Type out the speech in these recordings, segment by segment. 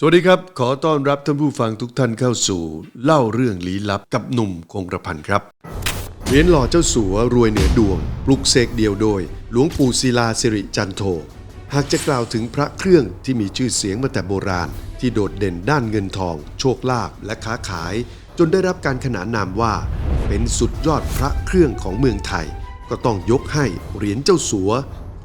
สวัสดีครับ ขอต้อนรับท่านผู้ฟังทุกท่านเข้าสู่ เล่าเรื่องลี้ลับกับหนุ่มคงกระพันครับ เหรียญหล่อเจ้าสัวรวยเหนือดวง ปลุกเสกเดียวโดย หลวงปู่ศิลาสิริจันโท หากจะกล่าวถึงพระเครื่องที่มีชื่อเสียงมาแต่โบราณ ที่โดดเด่นด้านเงินทอง โชคลาภและค้าขาย จนได้รับการขนานนามว่า เป็นสุดยอดพระเครื่องของเมืองไทย ก็ต้องยกให้เหรียญเจ้าสัว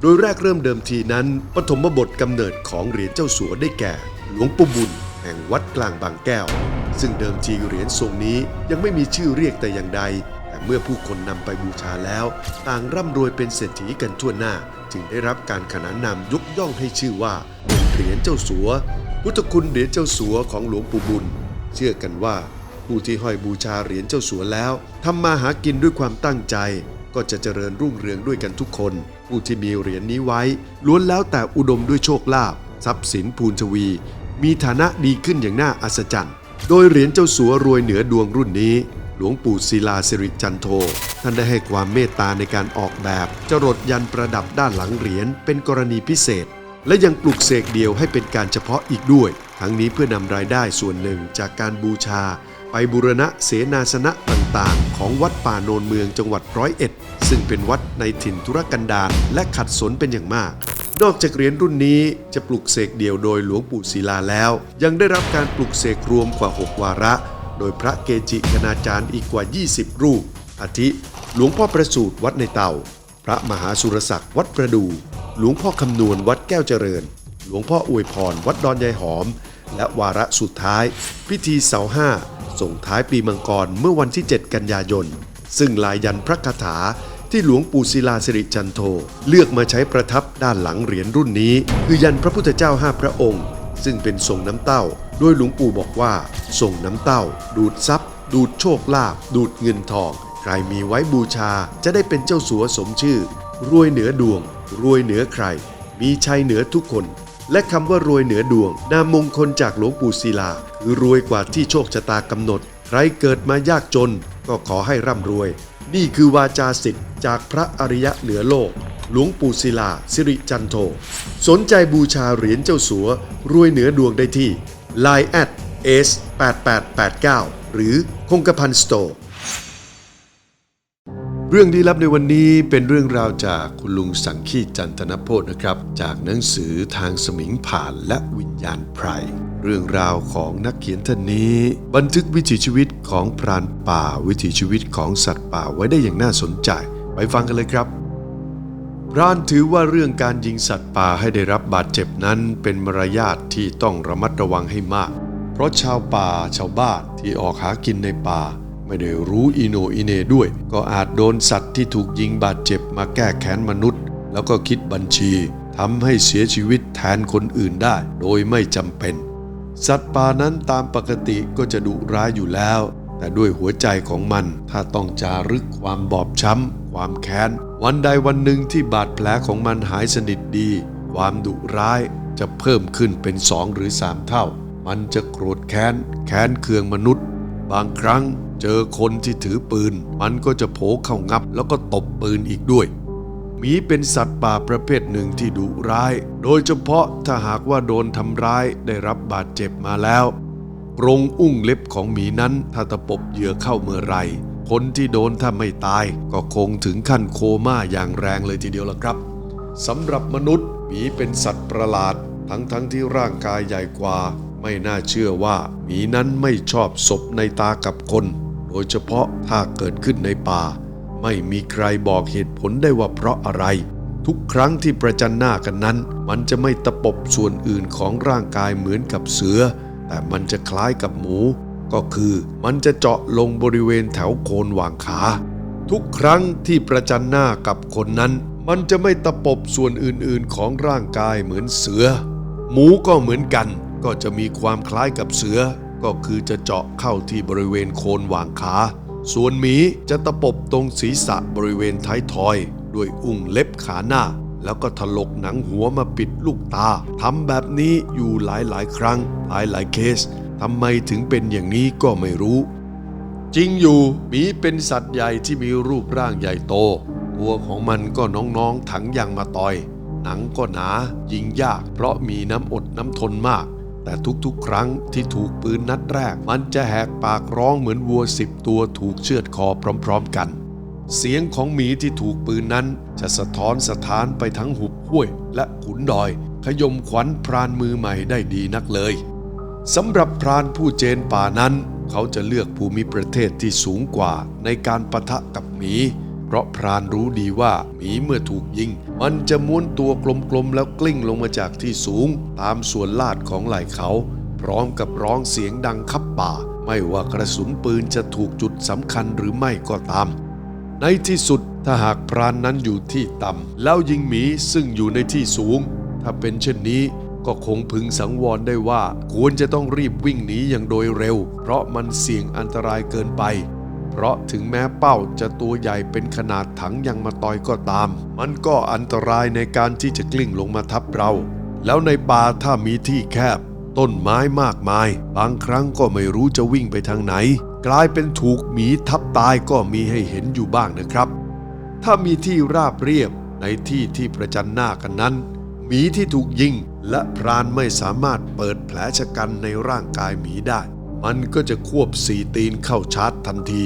โดยแรกเริ่มเดิมทีนั้นปฐมบทกำเนิดของเหรียญเจ้าสัวได้แก่ หลวงปู่บุญแห่งวัดกลางบางแก้ว ซึ่งเดิมทีเหรียญทรงนี้ยังไม่มีชื่อเรียกแต่อย่างใด แต่เมื่อผู้คนนำไปบูชาแล้ว ต่างร่ำรวยเป็นเศรษฐีกันทั่วหน้า จึงได้รับการขนานนามยกย่องให้ชื่อว่าเหรียญเจ้าสัว พุทธคุณเหรียญเจ้าสัวของหลวงปู่บุญ เชื่อกันว่า ผู้ที่ห้อยบูชาเหรียญเจ้าสัวแล้วทำมาหากินด้วยความตั้งใจก็จะเจริญรุ่งเรืองด้วยกันทุกคน ผู้ที่มีเหรียญนี้ไว้ ล้วนแล้วแต่อุดมด้วยโชคลาภทรัพย์สินพูนทวี มีฐานะดีขึ้นอย่างน่าอัศจรรย์ โดยเหรียญเจ้าสัวรวยเหนือดวงรุ่นนี้ หลวงปู่ศิลาสิริจันโท ท่านได้ให้ความเมตตาในการออกแบบ จรดยันประดับด้านหลังเหรียญเป็นกรณีพิเศษ และยังปลุกเสกเดียวให้เป็นการเฉพาะอีกด้วย ทั้งนี้เพื่อนำรายได้ส่วนหนึ่งจากการบูชา ไปบูรณะเสนาสนะต่างๆ ของวัดป่าโนนเมืองจังหวัดร้อยเอ็ด ซึ่งเป็นวัดในถิ่นธุรกันดารและขัดสนเป็นอย่างมาก นอกจากเหรียญรุ่นนี้จะปลุกเสกเดี่ยวโดยหลวงปู่ศิลาแล้ว ยังได้รับการปลุกเสกรวมกว่า 6 วาระ โดยพระเกจิคณาจารย์อีกกว่า 20 รูป อาทิ หลวงพ่อประสูตรวัดในเต่า พระมหาสุรศักดิ์วัดประดู หลวงพ่อคำนวณวัดแก้วเจริญ หลวงพ่ออวยพร วัดดอนยายหอม และวาระสุดท้าย พิธีเสาห้า ส่งท้ายปีมังกรเมื่อวันที่ 7 กันยายน ซึ่งลายยันพระคาถาที่หลวงปู่ศิลาสิริจันโท เลือกมาใช้ประทับด้านหลังเหรียญรุ่นนี้ คือยันพระพุทธเจ้าห้าพระองค์ ซึ่งเป็นทรงน้ำเต้าโดยหลวงปู่บอกว่าทรงน้ำเต้า ดูดทรัพย์ ดูดโชคลาภดูดเงินทอง ใครมีไว้บูชาจะได้เป็นเจ้าสัวสมชื่อ รวยเหนือดวง รวยเหนือใคร มีชัยเหนือทุกคน และคำว่ารวยเหนือดวง นามมงคลจากหลวงปู่ศิลา คือรวยกว่าที่โชคชะตากำหนด ใครเกิดมายากจน ก็ขอให้ร่ำรวย นี่คือวาจาสิทธิ์จากพระอริยะเหนือโลก หลวงปู่ศิลา สิริจันโท สนใจบูชาเหรียญเจ้าสัว รวยเหนือดวงได้ที่ Line แอด s 8889หรือคงกระพันสโตร์ เรื่องที่รับในวันนี้เป็นเรื่องราวจากคุณลุงสังคีจันทนโพธนะครับ จากหนังสือทางสมิงผ่านและวิญญาณไพรเรื่องราวของนักเขียนท่านนี้ บันทึกวิถีชีวิตของพรานป่าวิถีชีวิตของสัตว์ป่าไว้ได้อย่างน่าสนใจ ไปฟังกันเลยครับพรานถือว่าเรื่องการยิงสัตว์ป่าให้ได้รับบาดเจ็บนั้นเป็นมารยาทที่ต้องระมัดระวังให้มาก เพราะชาวป่าชาวบ้านที่ออกหากินในป่า ไม่ได้รู้อีโนอีเนด้วย ก็อาจโดนสัตว์ที่ถูกยิงบาดเจ็บมาแก้แค้นมนุษย์ แล้วก็คิดบัญชีทำให้เสียชีวิตแทนคนอื่นได้ โดยไม่จำเป็น สัตว์ป่านั้นตามปกติก็จะดุร้ายอยู่แล้ว แต่ด้วยหัวใจของมันถ้าต้องจารึกความบอบช้ำ ความแค้น วันใดวันหนึ่งที่บาดแผลของมันหายสนิทดี ความดุร้ายจะเพิ่มขึ้นเป็นสองหรือสามเท่า มันจะโกรธแค้น แค้นเคืองมนุษย์ บางครั้งเจอคนที่ถือปืน มันก็จะโผเข้างับแล้วก็ตบปืนอีกด้วยหมีเป็นสัตว์ป่าประเภทหนึ่งที่ดุร้าย โดยเฉพาะถ้าหากว่าโดนทำร้ายได้รับบาดเจ็บมาแล้วกรงอุ้งเล็บของหมีนั้นถ้าตะปบเหยื่อเข้าเมื่อไรคนที่โดนถ้าไม่ตาย ก็คงถึงขั้นโคม่าอย่างแรงเลยทีเดียวละครับสำหรับมนุษย์หมีเป็นสัตว์ประหลาด ทั้งๆทที่ร่างกายใหญ่กว่า ไม่น่าเชื่อว่าหมีนั้นไม่ชอบศพในตากับคน โดยเฉพาะถ้าเกิดขึ้นในป่า ไม่มีใครบอกเหตุผลได้ว่าเพราะอะไร ทุกครั้งที่ประจันหน้ากันนั้น มันจะไม่ตะปบส่วนอื่นของร่างกายเหมือนกับเสือ แต่มันจะคล้ายกับหมู ก็คือมันจะเจาะลงบริเวณแถวโคนหว่างขา ทุกครั้งที่ประจันหน้ากับคนนั้น มันจะไม่ตะปบส่วนอื่นๆของร่างกายเหมือนเสือ หมูก็เหมือนกัน ก็จะมีความคล้ายกับเสือ ก็คือจะเจาะเข้าที่บริเวณโคนหว่างขา ส่วนหมีจะตะปบตรงศีรษะบริเวณท้ายทอย ด้วยอุ้งเล็บขาหน้า แล้วก็ถลกหนังหัวมาปิดลูกตาทำแบบนี้อยู่หลายๆ ครั้ง หลายๆเคสทำไมถึงเป็นอย่างนี้ก็ไม่รู้ จริงอยู่หมีเป็นสัตว์ใหญ่ที่มีรูปร่างใหญ่โต ตัวของมันก็น้องๆถังยางมาตอยหนังก็หนายิงยากเพราะมีน้ำอดน้ำทนมาก แต่ทุกๆ ครั้งที่ถูกปืนนัดแรก มันจะแหกปากร้องเหมือนวัวสิบตัวถูกเชือดคอพร้อมๆกัน เสียงของหมีที่ถูกปืนนั้นจะสะท้อนสถานไปทั้งหุบห้วย และขุนดอย ขยมขวัญพรานมือใหม่ได้ดีนักเลยสำหรับพรานผู้เจนป่านั้น เขาจะเลือกภูมิประเทศที่สูงกว่าในการปะทะกับหมี ราะพรานรู้ดีว่าหมีเมื่อถูกยิง มันจะม้วนตัวกลมๆแล้วกลิ้งลงมาจากที่สูง ตามส่วนลาดของไหล่เขา พร้อมกับร้องเสียงดังคับป่า ไม่ว่ากระสุนปืนจะถูกจุดสำคัญหรือไม่ก็ตาม ในที่สุดถ้าหากพรานนั้นอยู่ที่ต่ำแล้วยิงหมีซึ่งอยู่ในที่สูง ถ้าเป็นเช่นนี้ก็คงพึงสังวรได้ว่า ควรจะต้องรีบวิ่งหนีอย่างโดยเร็ว เพราะมันเสี่ยงอันตรายเกินไป เพราะถึงแม้เป้าจะตัวใหญ่เป็นขนาดถังยังมาตอยก็ตาม มันก็อันตรายในการที่จะกลิ้งลงมาทับเรา แล้วในป่าถ้ามีที่แคบ ต้นไม้มากมาย บางครั้งก็ไม่รู้จะวิ่งไปทางไหน กลายเป็นถูกหมีทับตายก็มีให้เห็นอยู่บ้างนะครับ ถ้ามีที่ราบเรียบในที่ที่ประจันหน้ากันนั้นหมีที่ถูกยิงและพรานไม่สามารถเปิดแผลชะกันในร่างกายหมีได้ มันก็จะควบสีตีนเข้าชาร์จทันที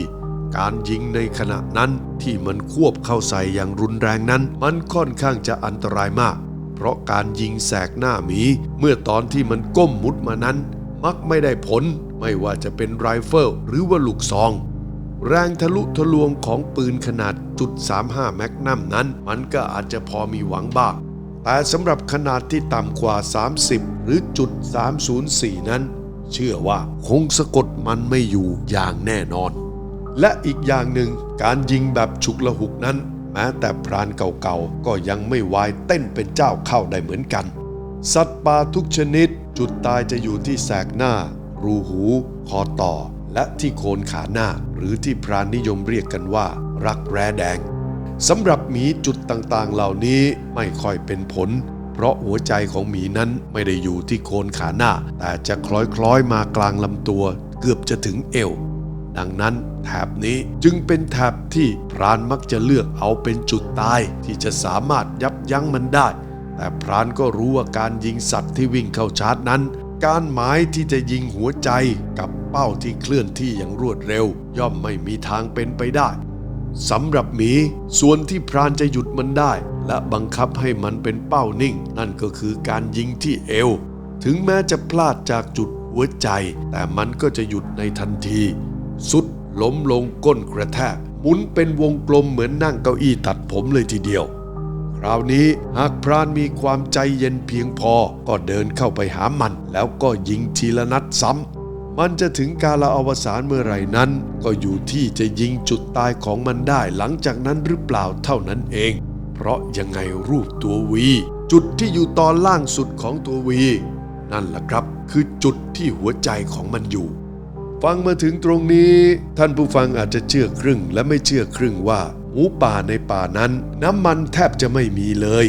การยิงในขณะนั้นที่มันควบเข้าใส่อย่างรุนแรงนั้น มันค่อนข้างจะอันตรายมาก เพราะการยิงแสกหน้าหมี เมื่อตอนที่มันก้มมุดมานั้น มักไม่ได้ผลไม่ว่าจะเป็นไรเฟิลหรือว่าลูกซอง แรงทะลุทะลวงของปืนขนาดจุด35แมกนัมนั้น มันก็อาจจะพอมีหวังบ้างแต่สำหรับขนาดที่ต่ำกว่า 30 หรือจุด304 นั้น เชื่อว่าคงสะกดมันไม่อยู่อย่างแน่นอน และอีกอย่างหนึ่งการยิงแบบฉุกละหุกนั้น แม้แต่พรานเก่าๆ ก็ยังไม่วายเต้นเป็นเจ้าเข้าได้เหมือนกัน สัตว์ป่าทุกชนิด จุดตายจะอยู่ที่แสกหน้า รูหู คอต่อ และที่โคนขาหน้า หรือที่พรานนิยมเรียกกันว่า รักแร้แดงสำหรับหมีจุดต่างๆ เหล่านี้ไม่ค่อยเป็นผล เพราะหัวใจของหมีนั้นไม่ได้อยู่ที่โคนขาหน้า แต่จะคล้อยๆมากลางลำตัว เกือบจะถึงเอว ดังนั้นแถบนี้จึงเป็นแถบที่พรานมักจะเลือกเอาเป็นจุดตายที่จะสามารถยับยั้งมันได้ แต่พรานก็รู้ว่าการยิงสัตว์ที่วิ่งเข้าชาร์จนั้น การหมายที่จะยิงหัวใจกับเป้าที่เคลื่อนที่อย่างรวดเร็ว ย่อมไม่มีทางเป็นไปได้สำหรับหมี ส่วนที่พรานจะหยุดมันได้ และบังคับให้มันเป็นเป้านิ่ง นั่นก็คือการยิงที่เอว ถึงแม้จะพลาดจากจุดหัวใจ แต่มันก็จะหยุดในทันที สุดล้มลงก้นกระแทกหมุนเป็นวงกลมเหมือนนั่งเก้าอี้ตัดผมเลยทีเดียว คราวนี้หากพรานมีความใจเย็นเพียงพอก็เดินเข้าไปหามัน แล้วก็ยิงทีละนัดซ้ำมันจะถึงกาลอวสานเมื่อไหร่นั้น ก็อยู่ที่จะยิงจุดตายของมันได้หลังจากนั้นหรือเปล่าเท่านั้นเอง เพราะยังไงรูปตัววี จุดที่อยู่ตอนล่างสุดของตัววี นั่นแหละครับ คือจุดที่หัวใจของมันอยู่ ฟังมาถึงตรงนี้ ท่านผู้ฟังอาจจะเชื่อครึ่งและไม่เชื่อครึ่งว่าหมูป่าในป่านั้น น้ำมันแทบจะไม่มีเลย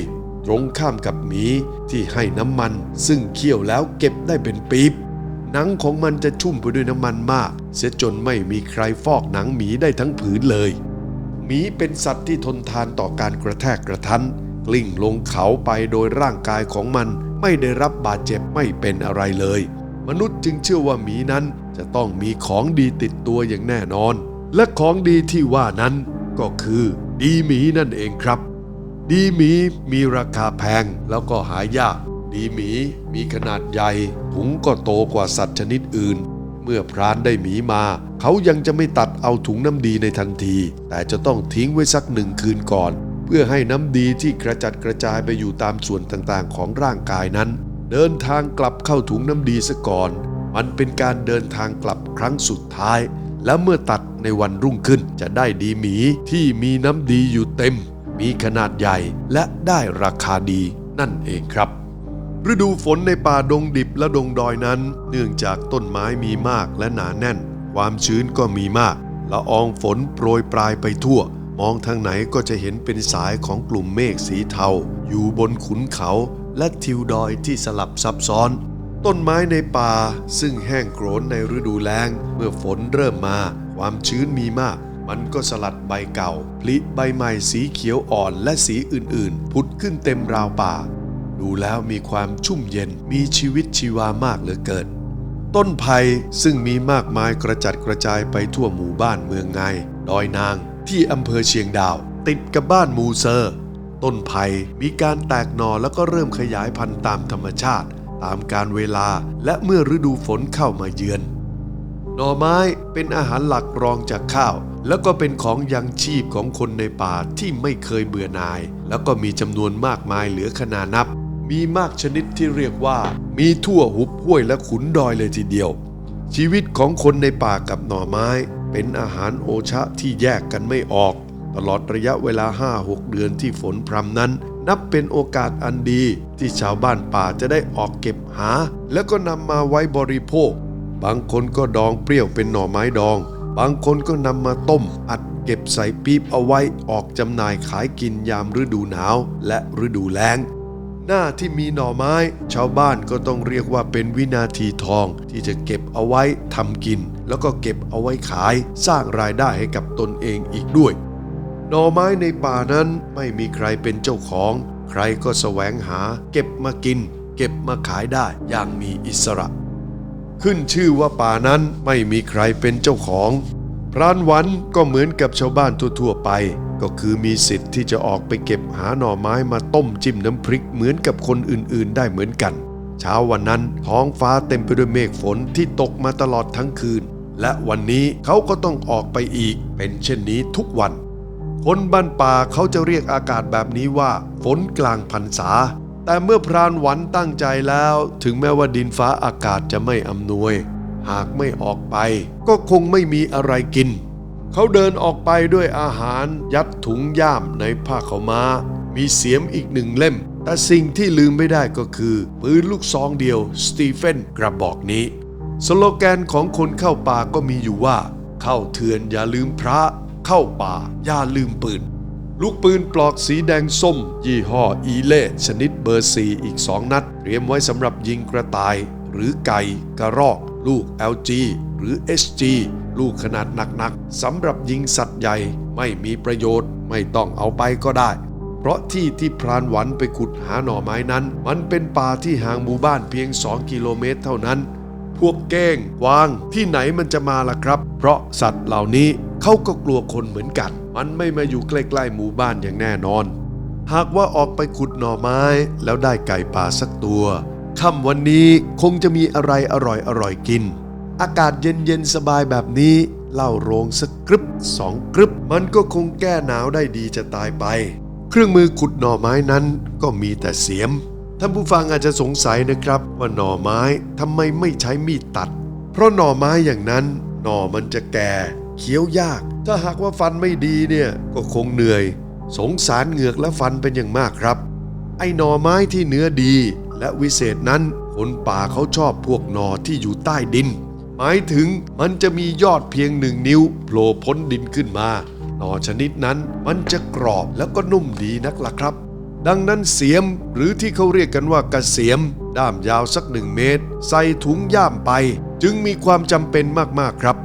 ตรงข้ามกับหมีที่ให้น้ำมันซึ่งเคี่ยวแล้วเก็บได้เป็นปีบหนังของมันจะชุ่มไปด้วยน้ำมันมาก เสียจนไม่มีใครฟอกหนังหมีได้ทั้งผืนเลยหมีเป็นสัตว์ที่ทนทานต่อการกระแทกกระทันกลิ้งลงเขาไปโดยร่างกายของมันไม่ได้รับบาดเจ็บไม่เป็นอะไรเลย มนุษย์จึงเชื่อว่าหมีนั้นจะต้องมีของดีติดตัวอย่างแน่นอน และของดีที่ว่านั้นก็คือ ดีหมีนั่นเองครับ ดีหมีมีราคาแพงแล้วก็หายาก ดีหมีมีขนาดใหญ่ถุงก็โตกว่าสัตว์ชนิดอื่น เมื่อพรานได้หมีมา เขายังจะไม่ตัดเอาถุงน้ำดีในทันที แต่จะต้องทิ้งไว้สักหนึ่งคืนก่อน เพื่อให้น้ำดีที่กระจัดกระจายไปอยู่ตามส่วนต่างๆ ของร่างกายนั้น เดินทางกลับเข้าถุงน้ำดีซะก่อน มันเป็นการเดินทางกลับครั้งสุดท้าย และเมื่อตัดในวันรุ่งขึ้นจะได้ดีหมีที่มีน้ำดีอยู่เต็ม มีขนาดใหญ่และได้ราคาดีนั่นเองครับ ฤดูฝนในป่าดงดิบและดงดอยนั้น เนื่องจากต้นไม้มีมากและหนาแน่น ความชื้นก็มีมากละอองฝนโปรยปลายไปทั่ว มองทางไหนก็จะเห็นเป็นสายของกลุ่มเมฆสีเทา อยู่บนขุนเขา และทิวดอยที่สลับซับซ้อน ต้นไม้ในป่าซึ่งแห้งโกรนในฤดูแล้ง เมื่อฝนเริ่มมา ความชื้นมีมาก มันก็สลัดใบเก่าผลิใบใหม่สีเขียวอ่อนและสีอื่นๆ ผุดขึ้นเต็มราวป่า ดูแล้วมีความชุ่มเย็นมีชีวิตชีวามากเหลือเกิน ต้นไผ่ซึ่งมีมากมายกระจัดกระจายไปทั่วหมู่บ้านเมืองไง ดอยนางที่อำเภอเชียงดาว ติดกับบ้านมูเซอร์ ต้นไผ่มีการแตกหน่อแล้วก็เริ่มขยายพันธุ์ตามธรรมชาติ ตามการเวลาและเมื่อฤดูฝนเข้ามาเยือน หน่อไม้เป็นอาหารหลักรองจากข้าว แล้วก็เป็นของยังชีพของคนในป่าที่ไม่เคยเบื่อหน่าย แล้วก็มีจำนวนมากมายเหลือขนานับ มีมากชนิดที่เรียกว่า มีทั่วหุบห้วยและขุนดอยเลยทีเดียว ชีวิตของคนในป่ากับหน่อไม้ เป็นอาหารโอชะที่แยกกันไม่ออก ตลอดระยะเวลา 5-6 เดือนที่ฝนพรำนั้น นับเป็นโอกาสอันดีที่ชาวบ้านป่าจะได้ออกเก็บหา แล้วก็นำมาไว้บริโภค บางคนก็ดองเปรี้ยวเป็นหน่อไม้ดอง บางคนก็นำมาต้ม อัดเก็บใส่ปี๊บเอาไว้ออกจำหน่ายขายกินยามฤดูหนาว และฤดูแล้งหน้าที่มีหน่อไม้ ชาวบ้านก็ต้องเรียกว่าเป็นวินาทีทองที่จะเก็บเอาไว้ทำกิน แล้วก็เก็บเอาไว้ขาย สร้างรายได้ให้กับตนเองอีกด้วย หน่อไม้ในป่านั้นไม่มีใครเป็นเจ้าของ ใครก็แสวงหา เก็บมากิน เก็บมาขายได้อย่างมีอิสระ ขึ้นชื่อว่าป่านั้นไม่มีใครเป็นเจ้าของ พรานวันก็เหมือนกับชาวบ้านทั่วๆไป ก็คือมีสิทธิ์ที่จะออกไปเก็บหาหน่อไม้มาต้มจิ้มน้ำพริกเหมือนกับคนอื่นๆ ได้เหมือนกัน เช้าวันนั้นท้องฟ้าเต็มไปด้วยเมฆฝนที่ตกมาตลอดทั้งคืน และวันนี้เขาก็ต้องออกไปอีก เป็นเช่นนี้ทุกวัน คนบ้านป่าเขาจะเรียกอากาศแบบนี้ว่า ฝนกลางพรรษา แต่เมื่อพรานหวันตั้งใจแล้ว ถึงแม้ว่าดินฟ้าอากาศจะไม่อำนวย หากไม่ออกไป ก็คงไม่มีอะไรกิน เขาเดินออกไปด้วยอาหารยัดถุงย่ามในผ้าขาวม้า มีเสียมอีกหนึ่งเล่ม แต่สิ่งที่ลืมไม่ได้ก็คือปืนลูกซองเดียวสตีเฟนกระบอกนี้ สโลแกนของคนเข้าป่าก็มีอยู่ว่า เข้าเถื่อนอย่าลืมพระ เข้าป่า อย่าลืมปืน ลูกปืนปลอกสีแดงส้ม ยี่ห้ออีเล่ชนิดเบอร์สี่อีกสองนัด เตรียมไว้สำหรับยิงกระต่าย หรือไก่ กระรอก ลูก LG หรือ SG ลูกขนาดหนักๆสำหรับยิงสัตว์ใหญ่ไม่มีประโยชน์ไม่ต้องเอาไปก็ได้ เพราะที่ที่พรานหวันไปขุดหาหน่อไม้นั้น มันเป็นป่าที่ห่างหมู่บ้านเพียง 2 กิโลเมตรเท่านั้น พวกเก้งวางที่ไหนมันจะมาล่ะครับ เพราะสัตว์เหล่านี้ เขาก็กลัวคนเหมือนกัน มันไม่มาอยู่ใกล้ๆหมู่บ้านอย่างแน่นอน หากว่าออกไปขุดหน่อไม้แล้วได้ไก่ป่าสักตัวค่ำวันนี้คงจะมีอะไรอร่อยๆกิน อากาศเย็นๆสบายแบบนี้เหล้าโรงสักกรึบสองกรึบ มันก็คงแก้หนาวได้ดีจะตายไป เครื่องมือขุดหน่อไม้นั้นก็มีแต่เสียมท่านผู้ฟังอาจจะสงสัยนะครับว่าหน่อไม้ทำไมไม่ใช้มีดตัด เพราะหน่อไม้อย่างนั้น หน่อมันจะแก่ เคี้ยวยาก ถ้าหากว่าฟันไม่ดีเนี่ยก็คงเหนื่อย สงสารเหงือกและฟันเป็นอย่างมากครับ ไอ้หน่อไม้ที่เนื้อดีและวิเศษนั้นคนป่าเขาชอบพวกหน่อที่อยู่ใต้ดิน หมายถึงมันจะมียอดเพียงหนึ่งนิ้วโผล่พ้นดินขึ้นมาหน่อชนิดนั้นมันจะกรอบแล้วก็นุ่มดีนักล่ะครับ ดังนั้นเสียมหรือที่เขาเรียกกันว่ากระเสียม ด้ามยาวสักหนึ่งเมตร ใส่ถุงย่ามไป จึงมีความจำเป็นมากๆครับ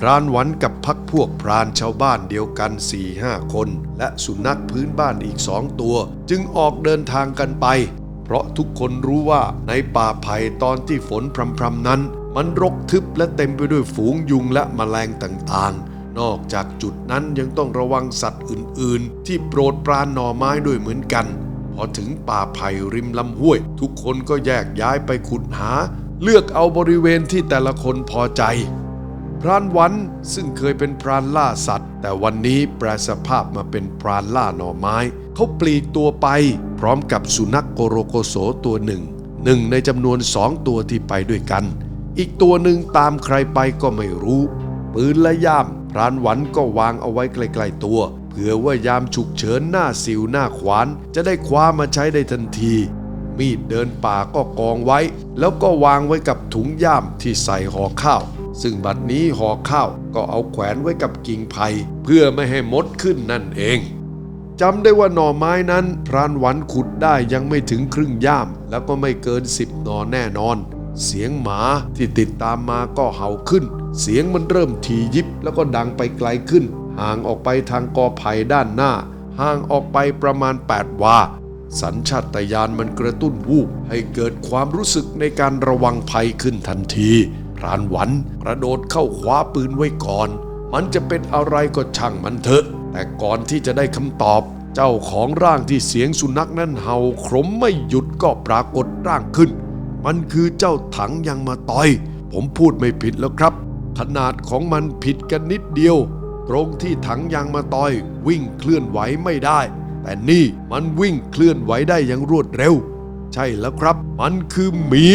พรานหวันกับพักพวกพรานชาวบ้านเดียวกัน4ี่ห้าคน และสุนัขพื้นบ้านอีกสองตัว จึงออกเดินทางกันไป เพราะทุกคนรู้ว่าในป่าไผ่ตอนที่ฝนพรำๆนั้น มันรกทึบและเต็มไปด้วยฝูงยุงและแมลงต่างๆ นอกจากจุดนั้นยังต้องระวังสัตว์อื่นๆ ที่โปรดปรานหน่อไม้ด้วยเหมือนกันพอถึงป่าไผ่ริมลำห้วย ทุกคนก็แยกย้ายไปขุดหา เลือกเอาบริเวณที่แต่ละคนพอใจ พรานวันซึ่งเคยเป็นพรานล่าสัตว์ แต่วันนี้แปลสภาพมาเป็นพรานล่าหน่อไม้ เขาปลีกตัวไป พร้อมกับสุนัขโกโรโกโสตัวหนึ่ง หนึ่งในจำนวนสองตัวที่ไปด้วยกัน อีกตัวหนึ่งตามใครไปก็ไม่รู้ ปืนและย่ามพรานวันก็วางเอาไว้ใกล้ๆตัว เผื่อว่ายามฉุกเฉินหน้าสิวหน้าขวาน จะได้คว้ามาใช้ได้ทันทีมีดเดินป่าก็กองไว้ แล้วก็วางไว้กับถุงย่ามที่ใส่ห่อข้าว ซึ่งบัดนี้ห่อข้าวก็เอาแขวนไว้กับกิ่งไผ่เพื่อไม่ให้มดขึ้นนั่นเองจำได้ว่าหน่อไม้นั้น พรานหวันขุดได้ยังไม่ถึงครึ่งย่าม แล้วก็ไม่เกินสิบหน่อแน่นอน เสียงหมาที่ติดตามมาก็เห่าขึ้น เสียงมันเริ่มทียิบแล้วก็ดังไปไกลขึ้น ห่างออกไปทางกอไผ่ด้านหน้า ห่างออกไปประมาณ 8 วา สัญชาตญาณมันกระตุ้นวูบให้เกิดความรู้สึกในการระวังภัยขึ้นทันที พรานหวันกระโดดเข้าคว้าปืนไว้ก่อน มันจะเป็นอะไรก็ช่างมันเถอะ แต่ก่อนที่จะได้คำตอบ เจ้าของร่างที่เสียงสุนัขนั้นเห่าขมไม่หยุดก็ปรากฏร่างขึ้น มันคือเจ้าถังยังมาต่อย ผมพูดไม่ผิดแล้วครับ ขนาดของมันผิดกันนิดเดียว ตรงที่ถังยางมาต่อย วิ่งเคลื่อนไหวไม่ได้ แต่นี่มันวิ่งเคลื่อนไหวได้อย่างรวดเร็ว ใช่แล้วครับ มันคือหมี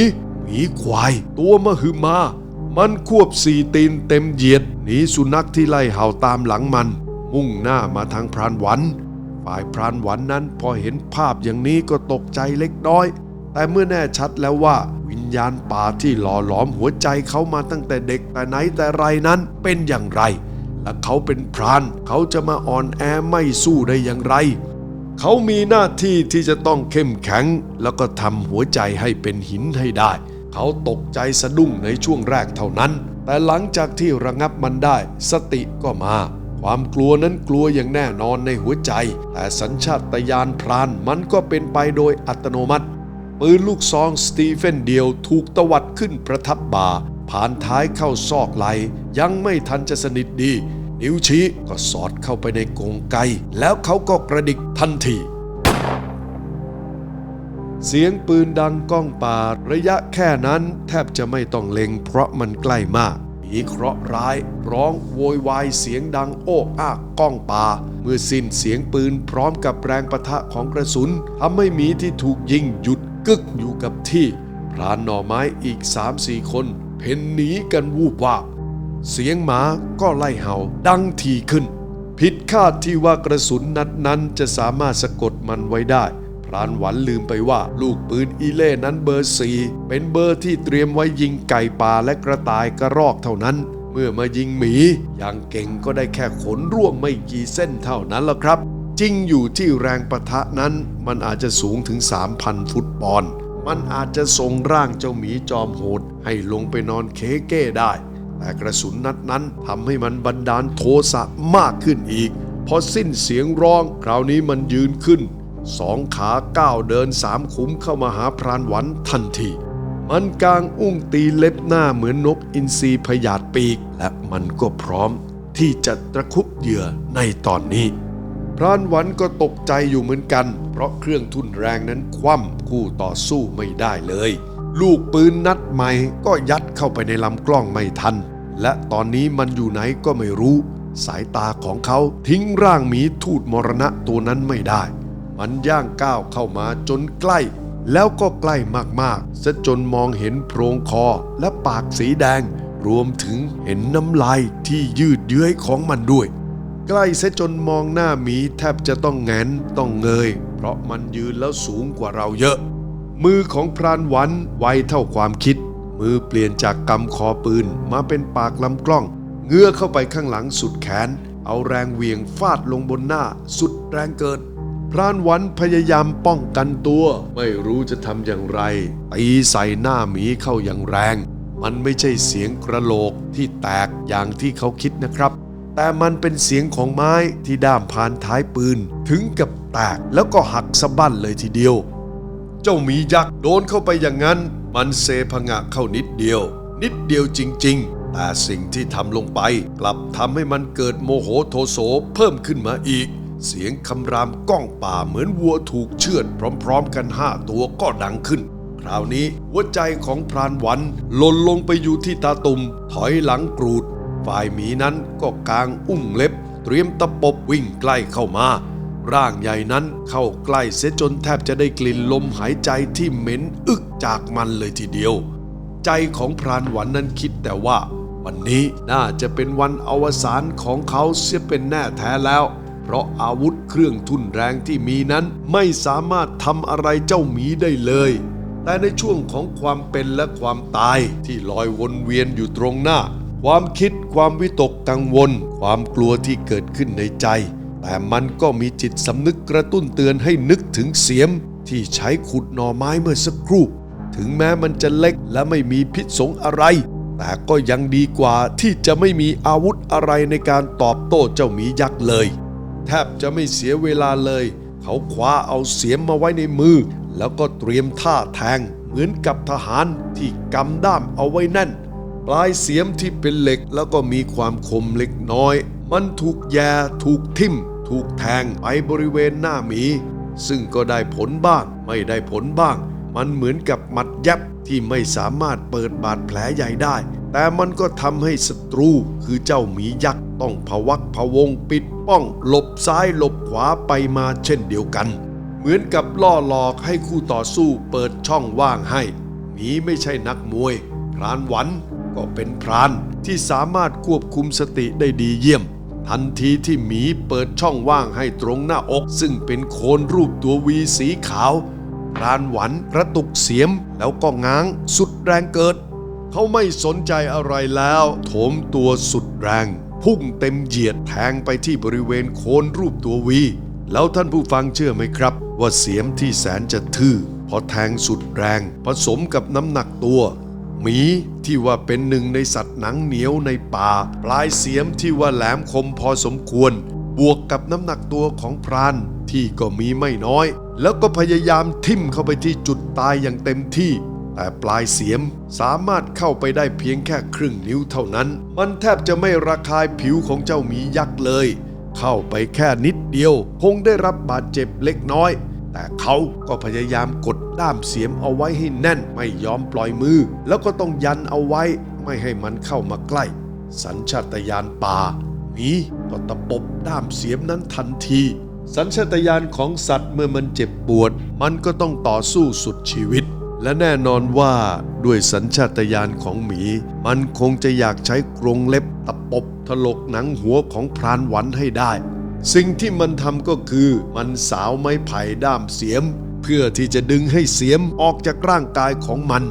หมีควาย ตัวมหึมา มันควบสี่ตีนเต็มเหยียดหนีสุนัขที่ไล่เห่าตามหลังมัน มุ่งหน้ามาทางพรานหวัน ฝ่ายพรานหวันนั้นพอเห็นภาพอย่างนี้ก็ตกใจเล็กน้อย แต่เมื่อแน่ชัดแล้วว่า วิญญาณป่าที่หล่อหลอมหัวใจเขามาตั้งแต่เด็กแต่ไหนแต่ไรนั้นเป็นอย่างไร และเขาเป็นพรานเขาจะมาอ่อนแอไม่สู้ได้อย่างไรเขามีหน้าที่ที่จะต้องเข้มแข็ง แล้วก็ทำหัวใจให้เป็นหินให้ได้ เขาตกใจสะดุ้งในช่วงแรกเท่านั้น แต่หลังจากที่ระงับมันได้ สติก็มา ความกลัวนั้นกลัวอย่างแน่นอนในหัวใจ แต่สัญชาตญาณพรานมันก็เป็นไปโดยอัตโนมัติ ปืนลูกซองสตีเฟนเดียวถูกตวัดขึ้นประทับบ่า ผ่านท้ายเข้าซอกไหล ยังไม่ทันจะสนิทดี นิ้วชี้ก็สอดเข้าไปในกรงไกแล้วเขาก็กระดิกทันที เสียงปืนดังก้องป่าระยะแค่นั้นแทบจะไม่ต้องเล็งเพราะมันใกล้มากผีเคราะห์ร้ายร้องโวยวายเสียงดังโอ้อากก้องป่า เมื่อสิ้นเสียงปืนพร้อมกับแรงประทะของกระสุนทำให้หมีที่ถูกยิงหยุดกึกอยู่กับที่พรานหน่อไม้อีกสามสี่คน เพ่นหนีกันวูบวาบเสียงหมาก็ไล่เห่าดังทีขึ้น ผิดคาดที่ว่ากระสุนนัดนั้นจะสามารถสะกดมันไว้ได้ พรานหวันลืมไปว่า ลูกปืนอีเล่นั้นเบอร์สี่เป็นเบอร์ที่เตรียมไว้ยิงไก่ป่าและกระต่ายกระรอกเท่านั้น เมื่อมายิงหมี อย่างเก่งก็ได้แค่ขนร่วงไม่กี่เส้นเท่านั้นละครับ จริงอยู่ที่แรงประทะนั้นมันอาจจะสูงถึง 3,000 ฟุตปอนด์มันอาจจะทรงร่างเจ้าหมีจอมโหด ให้ลงไปนอนเคเก้ได้ แต่กระสุนนัดนั้นทำให้มันบันดาลโทสะมากขึ้นอีก พอสิ้นเสียงร้อง คราวนี้มันยืนขึ้น สองขาก้าวเดินสามขุมเข้ามาหาพรานหวันทันที มันกางอุ้งตีเล็บหน้าเหมือนนกอินทรีพยาดปีก และมันก็พร้อมที่จะตะคุบเหยื่อในตอนนี้ พรานหวันก็ตกใจอยู่เหมือนกัน เพราะเครื่องทุนแรงนั้นคว่ำคู่ต่อสู้ไม่ได้เลย ลูกปืนนัดใหม่ก็ยัดเข้าไปในลำกล้องไม่ทัน และตอนนี้มันอยู่ไหนก็ไม่รู้ สายตาของเขาทิ้งร่างหมีทูตมรณะตัวนั้นไม่ได้ มันย่างก้าวเข้ามาจนใกล้ แล้วก็ใกล้มากๆซะจนมองเห็นโพรงคอและปากสีแดง รวมถึงเห็นน้ำลายที่ยืดเยื้อยของมันด้วย ใกล้เสียจนมองหน้าหมีแทบจะต้องแงนต้องเงย เพราะมันยืนแล้วสูงกว่าเราเยอะ มือของพรานหวันไวเท่าความคิด มือเปลี่ยนจากกำคอปืนมาเป็นปากลำกล้องเงื้อเข้าไปข้างหลังสุดแขน เอาแรงเวียงฟาดลงบนหน้าสุดแรงเกิน พรานวันพยายามป้องกันตัว ไม่รู้จะทำอย่างไรตีใส่หน้าหมีเข้าอย่างแรง มันไม่ใช่เสียงกระโหลกที่แตกอย่างที่เขาคิดนะครับ แต่มันเป็นเสียงของไม้ที่ด้ามพานท้ายปืน ถึงกับแตกแล้วก็หักสะบั้นเลยทีเดียว เจ้าหมียักษ์โดนเข้าไปอย่างนั้น มันเซพงะเข้านิดเดียว นิดเดียวจริง ๆแต่สิ่งที่ทำลงไป กลับทำให้มันเกิดโมโหโทโสเพิ่มขึ้นมาอีก เสียงคำรามก้องป่าเหมือนวัวถูกเชือดพร้อมๆกันห้าตัวก็ดังขึ้น คราวนี้หัวใจของพรานหวันหล่นลงไปอยู่ที่ตาตุ่มถอยหลังกรูด ฝ่ายหมีนั้นก็กางอุ้งเล็บ เตรียมตะปบวิ่งใกล้เข้ามา ร่างใหญ่นั้นเข้าใกล้เสียจนแทบจะได้กลิ่นลมหายใจที่เหม็นอึกจากมันเลยทีเดียว ใจของพรานหวันนั้นคิดแต่ว่า วันนี้น่าจะเป็นวันอวสานของเขาเสียเป็นแน่แท้แล้ว ราะอาวุธเครื่องทุ่นแรงที่มีนั้นไม่สามารถทำอะไรเจ้าหมีได้เลย แต่ในช่วงของความเป็นและความตายที่ลอยวนเวียนอยู่ตรงหน้า ความคิดความวิตกกังวล ความกลัวที่เกิดขึ้นในใจ แต่มันก็มีจิตสำนึกกระตุ้นเตือนให้นึกถึงเสียม ที่ใช้ขุดหน่อไม้เมื่อสักครู่ ถึงแม้มันจะเล็กและไม่มีพิษสงอะไรแต่ก็ยังดีกว่าที่จะไม่มีอาวุธอะไรในการตอบโต้เจ้าหมียักษ์เลย แทบจะไม่เสียเวลาเลย เขาคว้าเอาเสียมมาไว้ในมือ แล้วก็เตรียมท่าแทงเหมือนกับทหารที่กำด้ามเอาไว้แน่น ปลายเสียมที่เป็นเหล็กแล้วก็มีความคมเล็กน้อย มันถูกแยถูกทิ่ม ถูกแทงไปบริเวณหน้าหมี ซึ่งก็ได้ผลบ้างไม่ได้ผลบ้าง มันเหมือนกับหมัดยับที่ไม่สามารถเปิดบาดแผลใหญ่ได้ แต่มันก็ทำให้ศัตรูคือเจ้าหมียักษ์ต้องพะวักพะวงปิดป้องหลบซ้ายหลบขวาไปมาเช่นเดียวกัน เหมือนกับล่อหลอกให้คู่ต่อสู้เปิดช่องว่างให้หมีไม่ใช่นักมวย พรานหวันก็เป็นพรานที่สามารถควบคุมสติได้ดีเยี่ยม ทันทีที่หมีเปิดช่องว่างให้ตรงหน้าอก ซึ่งเป็นโคนรูปตัววีสีขาวพรานหวันกระตุกเสียมแล้วก็ง้างสุดแรงเกิด เขาไม่สนใจอะไรแล้ว โถมตัวสุดแรง พุ่งเต็มเหยียดแทงไปที่บริเวณโคนรูปตัววี แล้วท่านผู้ฟังเชื่อไหมครับ ว่าเสียมที่แสนจะทื่อพอแทงสุดแรง ผสมกับน้ำหนักตัวหมีที่ว่าเป็นหนึ่งในสัตว์หนังเหนียวในป่า ปลายเสียมที่ว่าแหลมคมพอสมควร บวกกับน้ำหนักตัวของพรานที่ก็มีไม่น้อย แล้วก็พยายามทิ่มเข้าไปที่จุดตายอย่างเต็มที่ แต่ปลายเสียมสามารถเข้าไปได้เพียงแค่ครึ่งนิ้วเท่านั้น มันแทบจะไม่ระคายผิวของเจ้าหมียักษ์เลย เข้าไปแค่นิดเดียว คงได้รับบาดเจ็บเล็กน้อย แต่เขาก็พยายามกดด้ามเสียมเอาไว้ให้แน่น ไม่ยอมปล่อยมือ แล้วก็ต้องยันเอาไว้ ไม่ให้มันเข้ามาใกล้ สัญชาตญาณป่าหมีก็ตะปบด้ามเสียมนั้นทันทีสัญชาตญาณของสัตว์เมื่อมันเจ็บปวด มันก็ต้องต่อสู้สุดชีวิต และแน่นอนว่าด้วยสัญชาตญาณของหมี มันคงจะอยากใช้กรงเล็บตะปบถลกหนังหัวของพรานหวันให้ได้ สิ่งที่มันทำก็คือมันสาวไม้ไผ่ด้ามเสียม เพื่อที่จะดึงให้เสียมออกจากร่างกายของมัน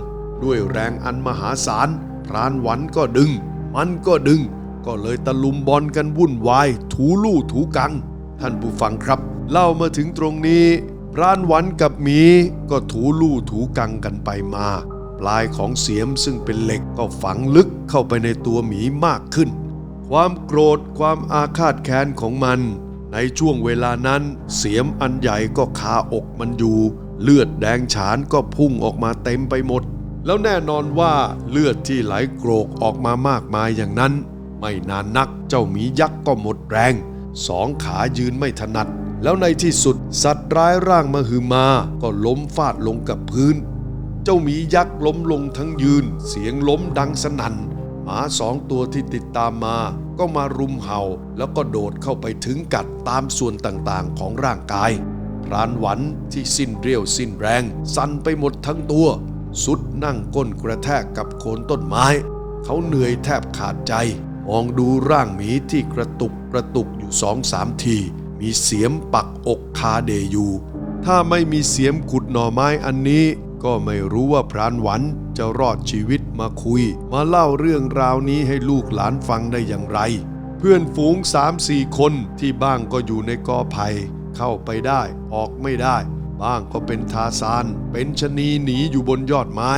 ด้วยแรงอันมหาศาลพรานหวันก็ดึง มันก็ดึง ก็เลยตะลุมบอลกันวุ่นวาย ถูลู่ถูกัง ท่านผู้ฟังครับ เล่ามาถึงตรงนี้ พรานหวันกับหมีก็ถูลู่ถูกังกันไปมา ปลายของเสียมซึ่งเป็นเหล็กก็ฝังลึกเข้าไปในตัวหมีมากขึ้น ความโกรธความอาฆาตแค้นของมัน ในช่วงเวลานั้นเสียมอันใหญ่ก็คาอกมันอยู่ เลือดแดงฉานก็พุ่งออกมาเต็มไปหมด แล้วแน่นอนว่าเลือดที่ไหลโกรกออกมามากมายอย่างนั้น ไม่นานนักเจ้าหมียักษ์ก็หมดแรง สองขายืนไม่ถนัด แล้วในที่สุดสัตว์ร้ายร่างมหึมาก็ล้มฟาดลงกับพื้น เจ้าหมียักษ์ล้มลงทั้งยืน เสียงล้มดังสนั่นหมาสองตัวที่ติดตามมา ก็มารุมเห่า แล้วก็โดดเข้าไปถึงกัดตามส่วนต่างๆของร่างกายพรานหวันที่สิ้นเรี่ยวสิ้นแรง สั่นไปหมดทั้งตัว สุดนั่งก้นกระแทกกับโคนต้นไม้ เขาเหนื่อยแทบขาดใจ มองดูร่างหมีที่กระตุกกระตุกอยู่สองสามที มีเสียมปักอกคาเดอยู่ ถ้าไม่มีเสียมขุดหน่อไม้อันนี้ ก็ไม่รู้ว่าพรานหวันจะรอดชีวิตมาคุย มาเล่าเรื่องราวนี้ให้ลูกหลานฟังได้อย่างไร เพื่อนฝูงสามสี่คนที่บ้างก็อยู่ในกอไผ่เข้าไปได้ ออกไม่ได้ บ้างก็เป็นทาซาน เป็นชะนีหนีอยู่บนยอดไม้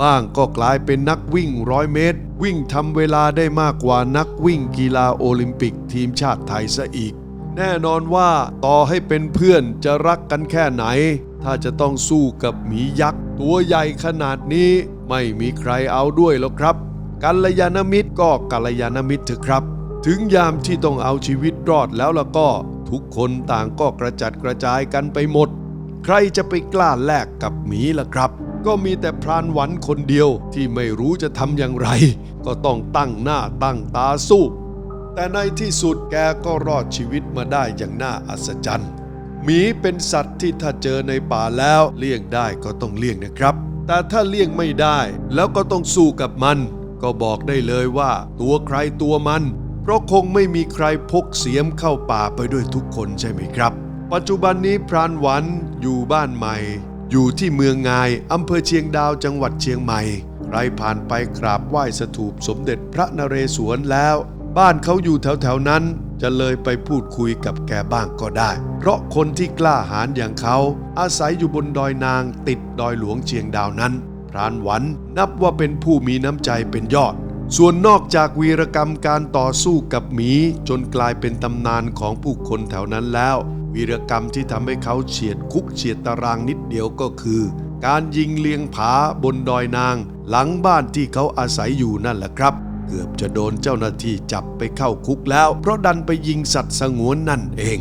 บ้างก็กลายเป็นนักวิ่งร้อยเมตร วิ่งทำเวลาได้มากกว่านักวิ่งกีฬาโอลิมปิกทีมชาติไทยซะอีก แน่นอนว่าต่อให้เป็นเพื่อนจะรักกันแค่ไหน ถ้าจะต้องสู้กับหมียักษ์ ตัวใหญ่ขนาดนี้ไม่มีใครเอาด้วยหรอกครับกัลยาณมิตรก็กัลยาณมิตรเถอะครับ ถึงยามที่ต้องเอาชีวิตรอดแล้วล่ะก็ ทุกคนต่างก็กระจัดกระจายกันไปหมด ใครจะไปกล้าแลกกับหมีล่ะครับ ก็มีแต่พรานหวันคนเดียวที่ไม่รู้จะทำอย่างไร ก็ต้องตั้งหน้าตั้งตาสู้ แต่ในที่สุดแกก็รอดชีวิตมาได้อย่างน่าอัศจรรย์หมีเป็นสัตว์ที่ถ้าเจอในป่าแล้วเลี่ยงได้ก็ต้องเลี่ยงนะครับ แต่ถ้าเลี่ยงไม่ได้แล้วก็ต้องสู้กับมัน ก็บอกได้เลยว่า ตัวใครตัวมัน เพราะคงไม่มีใครพกเสียมเข้าป่าไปด้วยทุกคนใช่ไหมครับ ปัจจุบันนี้พรานหวันอยู่บ้านใหม่ อยู่ที่เมืองงายอำเภอเชียงดาวจังหวัดเชียงใหม่ ใครผ่านไปกราบไหว้สถูปสมเด็จพระนเรศวรแล้ว บ้านเขาอยู่แถวๆนั้น จะเลยไปพูดคุยกับแกบ้างก็ได้ เพราะคนที่กล้าหาญอย่างเขาอาศัยอยู่บนดอยนางติดดอยหลวงเชียงดาวนั้น พรานหวันนับว่าเป็นผู้มีน้ำใจเป็นยอด ส่วนนอกจากวีรกรรมการต่อสู้กับหมี จนกลายเป็นตำนานของผู้คนแถวนั้นแล้วววีรกรรมที่ทำให้เขาเฉียดคุกเฉียดตารางนิดเดียวก็คือ การยิงเลียงผาบนดอยนาง หลังบ้านที่เขาอาศัยอยู่นั่นแหละครับ เกือบจะโดนเจ้าหน้าที่จับไปเข้าคุกแล้ว เพราะดันไปยิงสัตว์สงวนนั่นเอง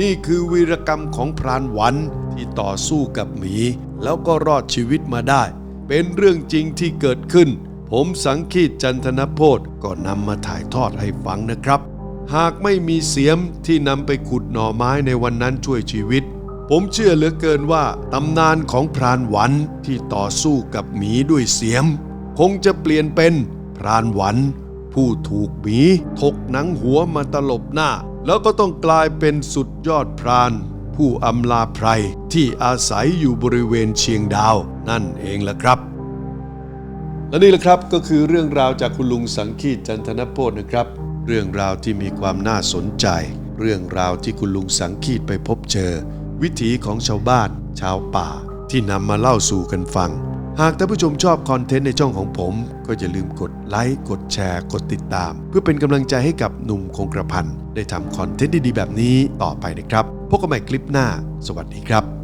นี่คือวีรกรรมของพรานหวันที่ต่อสู้กับหมี แล้วก็รอดชีวิตมาได้ เป็นเรื่องจริงที่เกิดขึ้น ผมสังคีตจันทนโพธก็นำมาถ่ายทอดให้ฟังนะครับ หากไม่มีเสียมที่นำไปขุดหน่อไม้ในวันนั้นช่วยชีวิตผมเชื่อเหลือเกินว่าตำนานของพรานหวันที่ต่อสู้กับหมีด้วยเสียม คงจะเปลี่ยนเป็น พรานหวัน ผู้ถูกหมีถกหนังหัวมาตลบหน้า แล้วก็ต้องกลายเป็นสุดยอดพราน ผู้อำลาไพรที่อาศัยอยู่บริเวณเชียงดาว นั่นเองล่ะครับ และนี่แหละครับก็คือเรื่องราวจากคุณลุงสังคีตจันทนโพธนะครับ เรื่องราวที่มีความน่าสนใจ เรื่องราวที่คุณลุงสังคีตไปพบเจอ วิถีของชาวบ้าน ชาวป่าที่นำมาเล่าสู่กันฟัง หากท่านผู้ชมชอบคอนเทนต์ในช่องของผม ก็อย่าลืมกดไลค์กดแชร์ กดติดตาม เพื่อเป็นกำลังใจให้กับหนุ่มคงกระพันได้ทำคอนเทนต์ดีๆ แบบนี้ต่อไปนะครับพบกันใหม่คลิปหน้า สวัสดีครับ